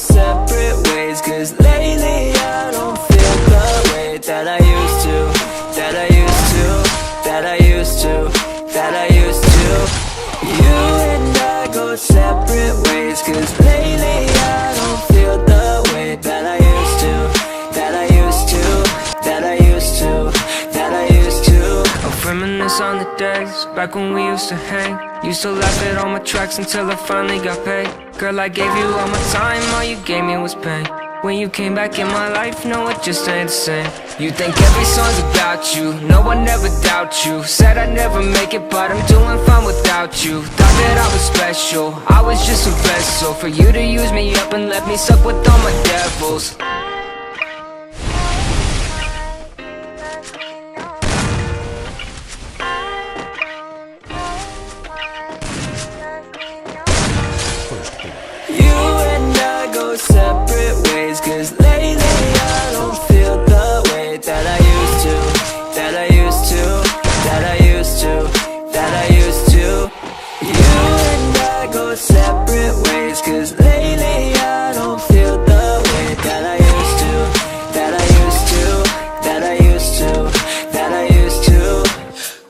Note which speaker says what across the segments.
Speaker 1: separate ways Cause lately I don't feel the way that I used to That I used to That I used to That I used to.
Speaker 2: Days back when we used to hang. Used to laugh at all my tracks until I finally got paid. Girl, I gave you all my time, all you gave me was pain. When you came back in my life, no, it just ain't the same. You think every song's about you, no I never doubt you. Said I'd never make it, but I'm doing fine without you. Thought that I was special, I was just a vessel for you to use me up and let me suck with all my devils.
Speaker 1: Separate ways Cause lately I don't feel the way that I used to That I used to, that I used to, that I used to.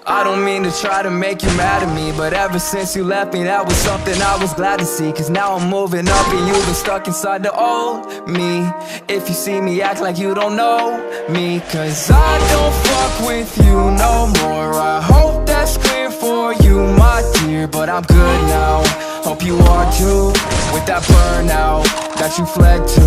Speaker 1: I don't mean to try to make you mad at me But ever since you left me that was something I was glad to see. Cause now I'm moving up and you've been stuck inside the old me. If you see me act like you don't know me. Cause I don't fuck with you no more. I hope that's clear for you my dear But I'm good now, hope you are too With that burnout that you fled to.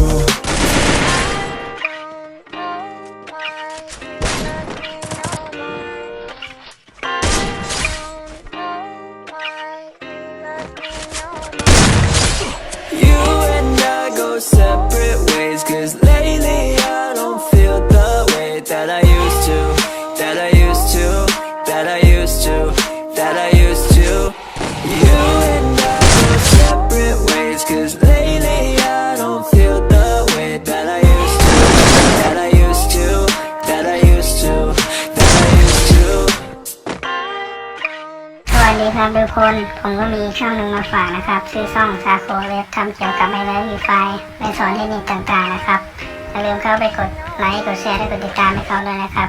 Speaker 1: You and I go separate ways Cause lately I don't feel the way that I used to That I used to,
Speaker 3: ครับทุกคนผมก็มีช่องหนึ่งมาฝากนะครับ ชื่อช่องซาโคเว็บทำเกี่ยวกับไอเลิฟวีไฟในสอนเทคนิคต่างๆนะครับอย่าลืมเข้าไปกดไลค์กดแชร์และกดติดตามให้เขาด้วยนะครับ